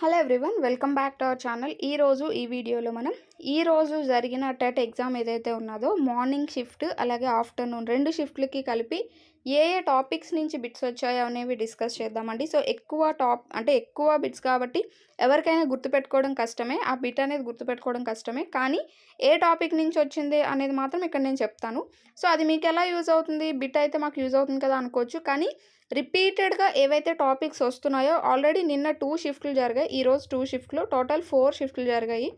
Hello everyone welcome back to our channel ఈరోజు ఈ వీడియోలో మనం ఈ రోజు జరిగిన టెట్ ఎగ్జామ్ ఏదైతే ఉన్నదో మార్నింగ్ షిఫ్ట్ అలాగే ఆఫ్టర్నూన్ రెండు షిఫ్ట్లకి కలిపి ఏ ఏ టాపిక్స్ నుంచి బిట్స్ వచ్చాయో అనేవి డిస్కస్ చేద్దామండి. సో ఎక్కువ టాప్ అంటే ఎక్కువ బిట్స్ కాబట్టి ఎవరికైనా గుర్తుపెట్టుకోవడం కష్టమే. ఆ బిట్ అనేది గుర్తుపెట్టుకోవడం కష్టమే. కానీ ఏ టాపిక్ నుంచి వచ్చింది అనేది మాత్రం ఇక్కడ నేను చెప్తాను. సో అది మీకు ఎలా యూజ్ అవుతుంది? బిట్ అయితే మాకు యూజ్ అవుతుంది కదా అనుకోవచ్చు. కానీ రిపీటెడ్గా ఏవైతే టాపిక్స్ వస్తున్నాయో ఆల్రెడీ నిన్న టూ షిఫ్ట్లు జరిగాయి. ఈరోజు టూ షిఫ్ట్లు టోటల్ ఫోర్ షిఫ్ట్లు జరిగాయి.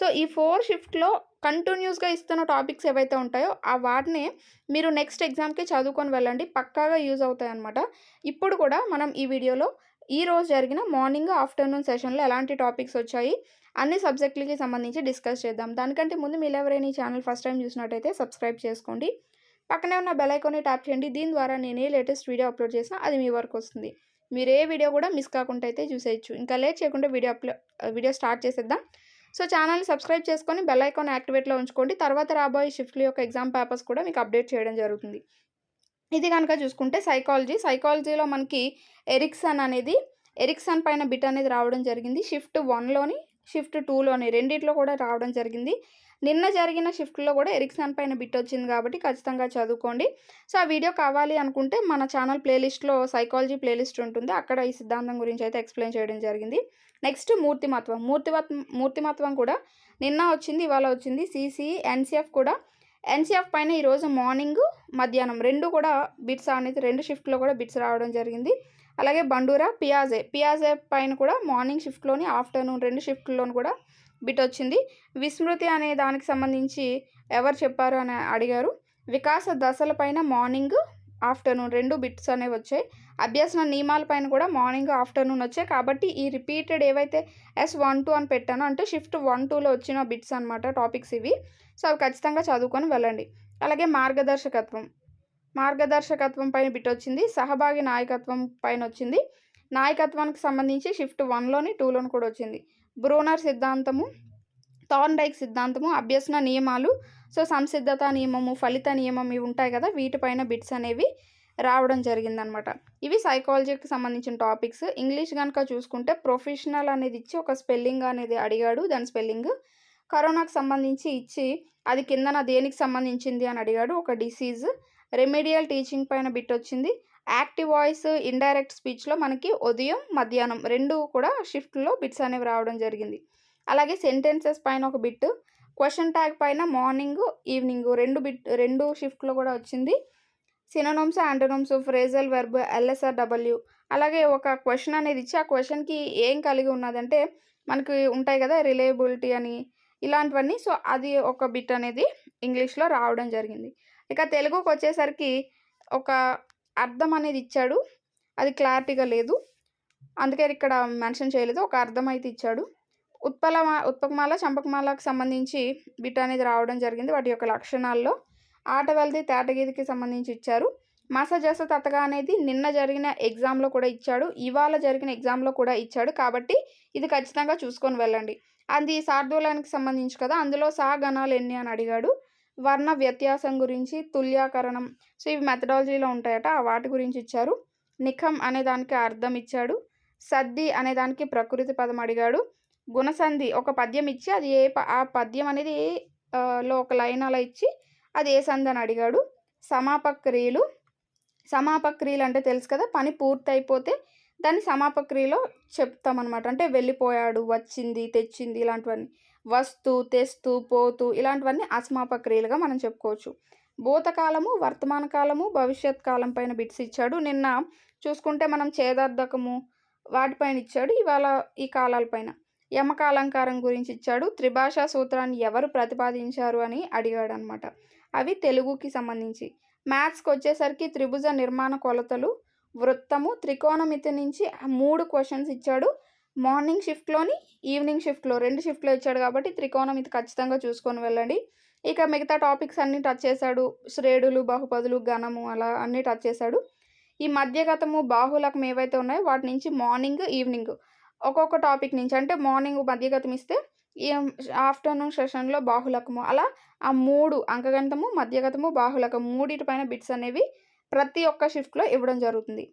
సో ఈ ఫోర్ షిఫ్ట్లో కంటిన్యూస్గా ఇస్తున్న టాపిక్స్ ఏవైతే ఉంటాయో ఆ వాటిని మీరు నెక్స్ట్ ఎగ్జామ్కి చదువుకొని వెళ్ళండి. పక్కాగా యూజ్ అవుతాయి అనమాట ఇప్పుడు కూడా మనం ఈ వీడియోలో ఈ రోజు జరిగిన మార్నింగ్ ఆఫ్టర్నూన్ సెషన్లో ఎలాంటి టాపిక్స్ వచ్చాయి అన్ని సబ్జెక్టులకి సంబంధించి డిస్కస్ చేద్దాం. దానికంటే ముందు మీరు ఎవరైనా ఈ ఛానల్ ఫస్ట్ టైం చూసినట్టయితే సబ్స్క్రైబ్ చేసుకోండి. పక్కనే ఉన్న బెల్ ఐకాన్ని ట్యాప్ చేయండి. దీని ద్వారా నేను ఏ లేటెస్ట్ వీడియో అప్లోడ్ చేసినా అది మీ వరకు వస్తుంది. మీరు ఏ వీడియో కూడా మిస్ కాకుండా అయితే చూసేయచ్చు. ఇంకా లేట్ చేయకుండా వీడియో అప్లో వీడియో స్టార్ట్ చేసేద్దాం. సో ఛానల్ని సబ్స్క్రైబ్ చేసుకొని బెల్ ఐకాన్ యాక్టివేట్లో ఉంచుకోండి. తర్వాత రాబోయే షిఫ్ట్ల యొక్క ఎగ్జామ్ పేపర్స్ కూడా మీకు అప్డేట్ చేయడం జరుగుతుంది. ఇది కనుక చూసుకుంటే సైకాలజీ. సైకాలజీలో మనకి ఎరిక్సన్ అనేది ఎరిక్సన్ పైన బిట్ అనేది రావడం జరిగింది. షిఫ్ట్ వన్లోని షిఫ్ట్ టూలోని రెండిట్లో కూడా రావడం జరిగింది. నిన్న జరిగిన షిఫ్ట్లో కూడా ఎరిక్సన్ పైన బిట్ వచ్చింది కాబట్టి ఖచ్చితంగా చదువుకోండి. సో ఆ వీడియో కావాలి అనుకుంటే మన ఛానల్ ప్లేలిస్ట్లో సైకాలజీ ప్లేలిస్ట్ ఉంటుంది. అక్కడ ఈ సిద్ధాంతం గురించి అయితే ఎక్స్ప్లెయిన్ చేయడం జరిగింది. నెక్స్ట్ మూర్తిమత్వం. మూర్తిమత్వం మూర్తిమత్వం కూడా నిన్న వచ్చింది ఇవాళ వచ్చింది. సిసిఈ ఎన్సిఎఫ్ కూడా. ఎన్సిఎఫ్ పైన ఈరోజు మార్నింగ్ మధ్యాహ్నం రెండు కూడా బిట్స్ అనేది రెండు షిఫ్ట్లో కూడా బిట్స్ రావడం జరిగింది. అలాగే బండూరా పియాజే. పియాజే పైన కూడా మార్నింగ్ షిఫ్ట్లోని ఆఫ్టర్నూన్ రెండు షిఫ్ట్లోని కూడా బిట్ వచ్చింది విస్మృతి అనే దానికి సంబంధించి ఎవరు చెప్పారు అని అడిగారు. వికాస దశలపైన మార్నింగ్ ఆఫ్టర్నూన్ రెండు బిట్స్ అనేవి వచ్చాయి. అభ్యసన నియమాలపైన కూడా మార్నింగ్ ఆఫ్టర్నూన్ వచ్చాయి. కాబట్టి ఈ రిపీటెడ్ ఏవైతే ఎస్ వన్ టూ అని పెట్టానో అంటే షిఫ్ట్ వన్ టూలో వచ్చిన బిట్స్ అనమాట టాపిక్స్ ఇవి. సో అవి ఖచ్చితంగా చదువుకొని వెళ్ళండి. అలాగే మార్గదర్శకత్వం. మార్గదర్శకత్వం పైన బిట్ వచ్చింది. సహభాగి నాయకత్వం పైన వచ్చింది. నాయకత్వానికి సంబంధించి షిఫ్ట్ వన్లోని టూలోని కూడా వచ్చింది. బ్రూనర్ సిద్ధాంతము థార్న్డైక్ సిద్ధాంతము అభ్యసన నియమాలు సో సంసిద్ధత నియమము ఫలిత నియమం ఇవి ఉంటాయి కదా వీటిపైన బిట్స్ అనేవి రావడం జరిగిందనమాట. ఇవి సైకాలజీకి సంబంధించిన టాపిక్స్ ఇంగ్లీష్ కనుక చూసుకుంటే ప్రొఫెషనల్ అనేది ఇచ్చి ఒక స్పెల్లింగ్ అనేది అడిగాడు. దాని స్పెల్లింగ్ కరోనాకు సంబంధించి ఇచ్చి అది కిందన దేనికి సంబంధించింది అని అడిగాడు. ఒక డిసీజ్ రెమెడియల్ టీచింగ్ పైన బిట్ వచ్చింది. యాక్టివ్ వాయిస్ ఇండైరెక్ట్ స్పీచ్లో మనకి ఉదయం మధ్యాహ్నం రెండు కూడా షిఫ్ట్లో బిట్స్ అనేవి రావడం జరిగింది. అలాగే సెంటెన్సెస్ పైన ఒక బిట్ క్వశ్చన్ ట్యాగ్ పైన మార్నింగ్ ఈవినింగ్ రెండు బిట్ రెండు షిఫ్ట్లో కూడా వచ్చింది. Synonyms antonyms phrasal verb LSR W అలాగే ఒక క్వశ్చన్ అనేది ఇచ్చి ఆ క్వశ్చన్కి ఏం కలిగి ఉన్నదంటే మనకి ఉంటాయి కదా రిలయబిలిటీ అని ఇలాంటివన్నీ. సో అది ఒక బిట్ అనేది ఇంగ్లీష్లో రావడం జరిగింది. ఇక తెలుగుకి వచ్చేసరికి ఒక అర్థం అనేది ఇచ్చాడు అది క్లారిటీగా లేదు. అందుకే ఇక్కడ మెన్షన్ చేయలేదు. ఒక అర్థం అయితే ఇచ్చాడు ఉత్పల ఉత్పకమాల చంపకమాలకు సంబంధించి బిట్ అనేది రావడం జరిగింది. వాటి యొక్క లక్షణాల్లో ఆట వెళ్తే తేటగీదికి సంబంధించి ఇచ్చారు. మసజస తతగా అనేది నిన్న జరిగిన ఎగ్జామ్లో కూడా ఇచ్చాడు. ఇవాళ జరిగిన ఎగ్జామ్లో కూడా ఇచ్చాడు. కాబట్టి ఇది ఖచ్చితంగా చూసుకొని వెళ్ళండి. అది సార్దూలానికి సంబంధించి కదా. అందులో సా గణాలు ఎన్ని అని అడిగాడు. వర్ణ వ్యత్యాసం గురించి తుల్యాకరణం. సో ఇవి మెథడాలజీలో ఉంటాయట. ఆ వాటి గురించి ఇచ్చారు. నిఖం అనే దానికి అర్థం ఇచ్చాడు. సద్ది అనే దానికి ప్రకృతి పదం అడిగాడు. గుణసంధి ఒక పద్యం ఇచ్చి అది ఏ ఆ పద్యం అనేది లో ఒక లైన్ అలా ఇచ్చి అది ఏ సంధి అని అడిగాడు. సమాపక్రియలు. సమాపక్రియలు అంటే తెలుసు కదా పని పూర్తయిపోతే దాన్ని సమాపక్రియలో చెప్తామన్నమాట. అంటే వెళ్ళిపోయాడు వచ్చింది తెచ్చింది ఇలాంటివన్నీ. వస్తు తెస్తు పోతు ఇలాంటివన్నీ అసమాపక్రియలుగా మనం చెప్పుకోవచ్చు. భూతకాలము వర్తమాన కాలము భవిష్యత్ కాలం పైన బిట్స్ ఇచ్చాడు. నిన్న చూసుకుంటే మనం చేదార్థకము వాటిపైన ఇచ్చాడు ఇవాళ ఈ కాలాలపైన యమకాలంకారం గురించి ఇచ్చాడు. త్రిభాషా సూత్రాన్ని ఎవరు ప్రతిపాదించారు అని అడిగాడు అనమాట అవి తెలుగుకి సంబంధించి. మ్యాథ్స్కి వచ్చేసరికి త్రిభుజ నిర్మాణ కొలతలు వృత్తము త్రికోణమితి నుంచి మూడు క్వశ్చన్స్ ఇచ్చాడు. మార్నింగ్ షిఫ్ట్లోని ఈవినింగ్ షిఫ్ట్లో రెండు షిఫ్ట్లో ఇచ్చాడు కాబట్టి త్రికోణం ఇది ఖచ్చితంగా చూసుకొని వెళ్ళండి. ఇక మిగతా టాపిక్స్ అన్నీ టచ్ చేశాడు. శ్రేడులు బహుపదులు ఘనము అలా అన్నీ టచ్ చేశాడు. ఈ మధ్యగతము బాహులకం ఏవైతే ఉన్నాయో వాటి నుంచి మార్నింగ్ ఈవినింగ్ ఒక్కొక్క టాపిక్ నుంచి. అంటే మార్నింగ్ మధ్యగతం ఇస్తే ఈ ఆఫ్టర్నూన్ సెషన్లో బాహులకము. అలా ఆ మూడు అంకగణితము మధ్యగతము బాహులకం మూడిటి పైన బిట్స్ అనేవి ప్రతి ఒక్క షిఫ్ట్లో ఇవ్వడం జరుగుతుంది.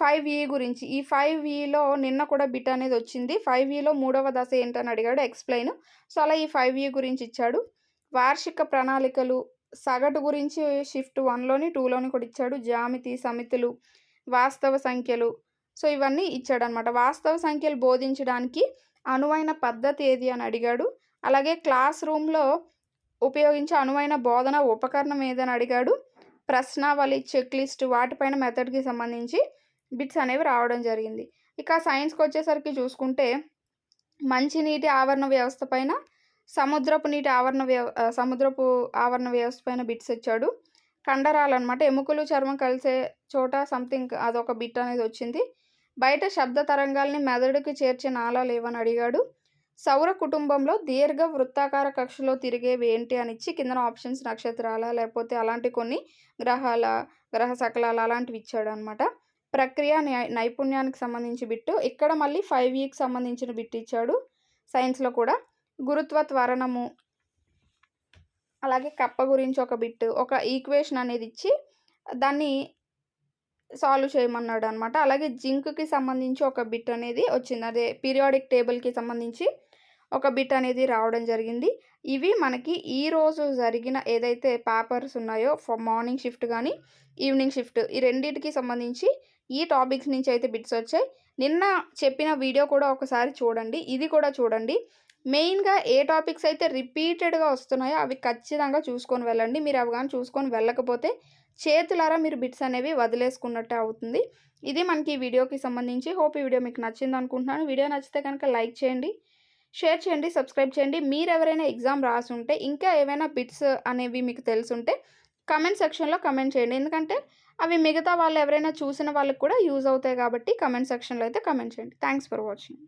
ఫైవ్ ఈ గురించి. ఈ ఫైవ్ ఈలో నిన్న కూడా బిట్ అనేది వచ్చింది. ఫైవ్ ఈలో మూడవ దశ ఏంటని అడిగాడు ఎక్స్ప్లెయిన్. సో అలా ఈ ఫైవ్ ఈ గురించి ఇచ్చాడు. వార్షిక ప్రణాళికలు సగటు గురించి షిఫ్ట్ వన్లోని టూలోని కూడా ఇచ్చాడు. జామితి సమితులు వాస్తవ సంఖ్యలు. సో ఇవన్నీ ఇచ్చాడనమాట. వాస్తవ సంఖ్యలు బోధించడానికి అనువైన పద్ధతి ఏది అని అడిగాడు. అలాగే క్లాస్ రూమ్లో ఉపయోగించే అనువైన బోధన ఉపకరణం ఏదని అడిగాడు. ప్రశ్నావళి చెక్ లిస్ట్ వాటిపైన మెథడ్కి సంబంధించి బిట్స్ అనేవి రావడం జరిగింది. ఇక సైన్స్కి వచ్చేసరికి చూసుకుంటే మంచినీటి ఆవరణ వ్యవస్థ పైన సముద్రపు నీటి ఆవరణ వ్యవ సముద్రపు ఆవరణ వ్యవస్థ పైన బిట్స్ ఇచ్చాడు. కండరాలు అనమాట ఎముకలు చర్మం కలిసే చోట సంథింగ్ అదొక బిట్ అనేది వచ్చింది. బయట శబ్ద తరంగాల్ని మెదడుకి చేర్చే నాళాలు ఏవని అడిగాడు. సౌర కుటుంబంలో దీర్ఘ వృత్తాకార కక్షలో తిరిగేవి ఏంటి అని ఇచ్చి కింద ఆప్షన్స్ నక్షత్రాల లేకపోతే అలాంటి కొన్ని గ్రహాల గ్రహ సకలాల అలాంటివి ఇచ్చాడు అనమాట ప్రక్రియ నైపుణ్యానికి సంబంధించి బిట్టు. ఇక్కడ మళ్ళీ ఫైవ్ వీక్ సంబంధించిన బిట్ ఇచ్చాడు సైన్స్లో కూడా. గురుత్వ త్వరణము అలాగే కప్ప గురించి ఒక బిట్ ఒక ఈక్వేషన్ అనేది ఇచ్చి దాన్ని సాల్వ్ చేయమన్నాడు అనమాట అలాగే జింక్కి సంబంధించి ఒక బిట్ అనేది వచ్చింది. అదే పీరియాడిక్ టేబుల్కి సంబంధించి ఒక బిట్ అనేది రావడం జరిగింది. ఇవి మనకి ఈరోజు జరిగిన ఏదైతే పేపర్స్ ఉన్నాయో మార్నింగ్ షిఫ్ట్ కానీ ఈవినింగ్ షిఫ్ట్ ఈ రెండింటికి సంబంధించి ఈ టాపిక్స్ నుంచి అయితే బిట్స్ వచ్చాయి. నిన్న చెప్పిన వీడియో కూడా ఒకసారి చూడండి. ఇది కూడా చూడండి. మెయిన్గా ఏ టాపిక్స్ అయితే రిపీటెడ్గా వస్తున్నాయో అవి ఖచ్చితంగా చూసుకొని వెళ్ళండి. మీరు అవి కానీ చూసుకొని వెళ్ళకపోతే చేతులారా మీరు బిట్స్ అనేవి వదిలేసుకున్నట్టే అవుతుంది. ఇది మనకి ఈ వీడియోకి సంబంధించి. హోప్ ఈ వీడియో మీకు నచ్చింది అనుకుంటున్నాను. వీడియో నచ్చితే కనుక లైక్ చేయండి షేర్ చేయండి సబ్స్క్రైబ్ చేయండి. మీరు ఎవరైనా ఎగ్జామ్ రాసుంటే ఇంకా ఏవైనా బిట్స్ అనేవి మీకు తెలుసుంటే కమెంట్ సెక్షన్లో కమెంట్ చేయండి. ఎందుకంటే అవి మిగతా వాళ్ళు ఎవరైనా చూసిన వాళ్ళకి కూడా యూజ్ అవుతాయి కాబట్టి కమెంట్ సెక్షన్లో అయితే కమెంట్ చేయండి. Thanks for watching.